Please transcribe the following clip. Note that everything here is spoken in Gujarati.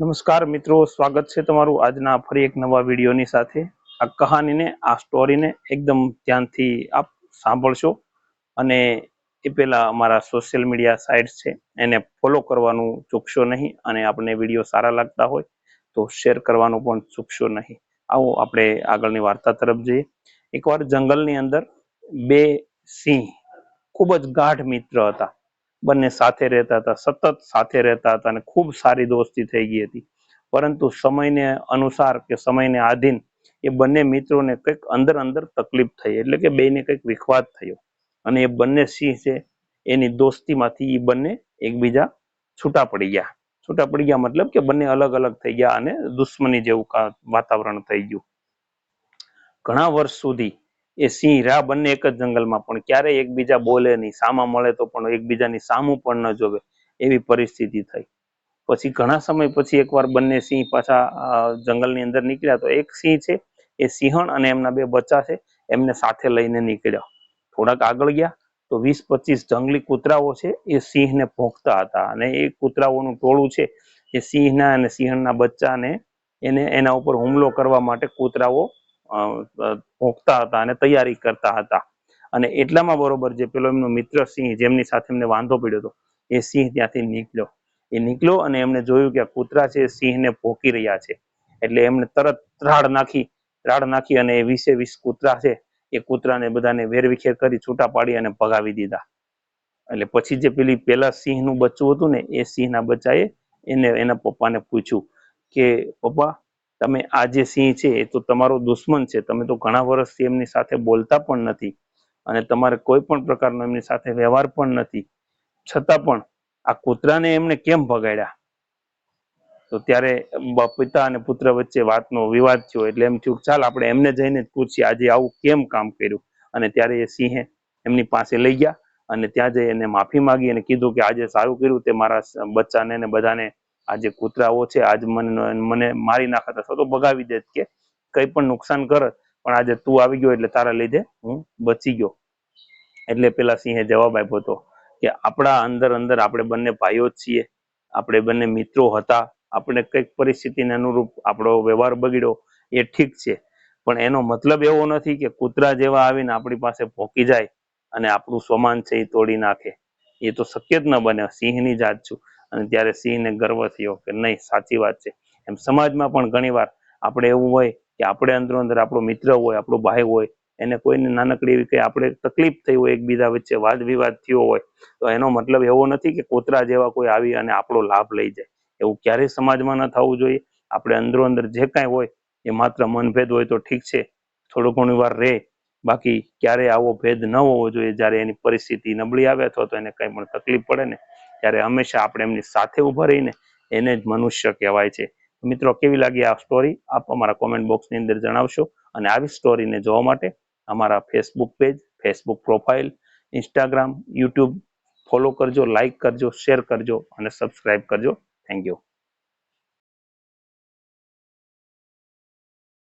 નમસ્કાર મિત્રો, સ્વાગત છે તમારું આજના ફરી એક નવા વિડીયોની સાથે. આ કહાનીને, આ સ્ટોરીને એકદમ ધ્યાનથી આપ સાંભળશો અને એ પહેલાં અમારા સોશિયલ મીડિયા સાઇટ્સ છે, એને ફોલો કરવાનું ચૂકશો નહીં અને આપણે વીડિયો સારા લાગતા હોય તો શેર કરવાનું પણ ચૂકશો નહીં. આવો આપણે આગળની વાર્તા તરફ જઈએ. એકવાર જંગલની અંદર બે સિંહ ખૂબ જ ગાઢ મિત્ર હતા. બંને સાથે રહેતા હતા, સતત સાથે રહેતા હતા અને ખૂબ સારી દોસ્તી થઈ ગઈ હતી. પરંતુ સમયને અનુસાર કે સમયને આધીન એ બંને મિત્રોને કંઈક અંદર અંદર તકલીફ થઈ, એટલે કે બેને કંઈક વિખવાદ થયો. અને એ બંને સિંહ છે, એની દોસ્તીમાંથી એ બંને એકબીજા છૂટા પડી ગયા. છૂટા પડી ગયા મતલબ કે બંને અલગ અલગ થઈ ગયા અને દુશ્મની જેવું વાતાવરણ થઈ ગયું. ઘણા વર્ષ સુધી એ સિંહ રા બંને એક જ જંગલમાં પણ ક્યારેય એકબીજા બોલે નહીં, સામા મળે તો પણ એકબીજાની સામું પણ ન જોવે, એવી પરિસ્થિતિ થઈ. પછી ઘણા સમય પછી એકવાર બંને સિંહ પાછા જંગલની અંદર નીકળ્યા તો એક સિંહ છે, એ સિંહણ અને એમના બે બચ્ચા છે, એમને સાથે લઈને નીકળ્યા. થોડાક આગળ ગયા તો વીસ પચીસ જંગલી કૂતરાઓ છે, એ સિંહને ભોંકતા હતા અને એ કૂતરાઓનું ટોળું છે, એ સિંહના અને સિંહણના બચ્ચાને એને, એના ઉપર હુમલો કરવા માટે કૂતરાઓ ભોંકતા હતા અને તૈયારી કરતા હતા. અને એટલામાં બરોબર જે પેલો એમનો મિત્ર સિંહ, જેમની સાથે એમને વાંધો પડ્યો હતો, એ સિંહ ત્યાંથી નીકળ્યો. એ નીકળ્યો અને એમને જોયું કે કૂતરા છે સિંહને ભોંકી રહ્યા છે. એટલે એમને તરત રાડ નાખી ત્રાડ નાખી અને એ વીસે વીસ કૂતરા છે, એ કૂતરાને બધાને વેરવિખેર કરી છૂટા પાડી અને ભગાવી દીધા. એટલે પછી જે પેલી, પેલા સિંહનું બચ્ચું હતું ને, એ સિંહના બચ્ચાએ એને, એના પપ્પાને પૂછ્યું કે, પપ્પા તમે આ જે સિંહ છે, એ તો તમારો દુશ્મન છે. તમે તો ઘણા વર્ષથી એમની સાથે બોલતા પણ નથી અને તમારે કોઈ પણ પ્રકારનો એમની સાથે વ્યવહાર પણ નથી. છતાં પણ આ કૂતરાને એમને કેમ ભગાડ્યા? તો ત્યારે પિતા અને પુત્ર વચ્ચે વાતનો વિવાદ થયો એટલે એમ થયું ચાલ આપણે એમને જઈને જ પૂછીએ, આજે આવું કેમ કામ કર્યું? અને ત્યારે એ સિંહે એમની પાસે લઈ ગયા અને ત્યાં જઈ એને માફી માંગી અને કીધું કે આજે સારું કર્યું તે મારા બચ્ચાને ને બધાને આ જે કૂતરાઓ છે, આજ મને મને મારી નાખત અથવા તો ભગાવી દેત કે. કઈ પણ નુકસાન કરત પણ આજે તું આવી ગયો એટલે તારા લીધે હું બચી ગયો. એટલે પેલા સિંહે જવાબ આપ્યો હતો કે આપણા અંદર અંદર આપણે બંને ભાઈઓ છીએ. આપણે બંને મિત્રો હતા. આપણે કંઈક પરિસ્થિતિને અનુરૂપ આપણો વ્યવહાર બગડ્યો. એ ઠીક છે. પણ એનો મતલબ એવો નથી કે કૂતરા જેવા આવીને આપણી પાસે ભોંકી જાય અને આપણું સ્વમાન છે એ તોડી નાખે. એ તો શક્ય જ ન બને. સિંહની જાત છું. અને ત્યારે સિંહને ગર્વ થયો કે નહીં, સાચી વાત છે. એમ સમાજમાં પણ ઘણીવાર આપણે એવું હોય કે આપણે અંદરો અંદર આપણો મિત્ર હોય, આપણો ભાઈ હોય, એને કોઈને નાનકડી એવી કંઈ આપણે તકલીફ થઈ હોય, એકબીજા વચ્ચે વાદ વિવાદ થયો હોય, તો એનો મતલબ એવો નથી કે કોતરા જેવા કોઈ આવી અને આપણો લાભ લઈ જાય. એવું ક્યારેય સમાજમાં ન થવું જોઈએ. આપણે અંદરો અંદર જે કાંઈ હોય, એ માત્ર મનભેદ હોય તો ઠીક છે. થોડો ઘણી વાર રહે, બાકી ક્યારેય આવો ભેદ ન હોવો જોઈએ. જ્યારે એની પરિસ્થિતિ નબળી આવે અથવા તો એને કંઈ પણ તકલીફ પડે ને ત્યારે હંમેશા આપણે એમની સાથે ઊભા રહીને એને જ મનુષ્ય કહેવાય છે. મિત્રો, કેવી લાગી આ સ્ટોરી આપ અમારા કોમેન્ટ બોક્સની અંદર જણાવશો. અને આવી સ્ટોરીને જોવા માટે અમારા Facebook page Facebook profile Instagram YouTube follow કરજો લાઇક કરજો શેર કરજો અને સબસ્ક્રાઇબ કરજો. Thank you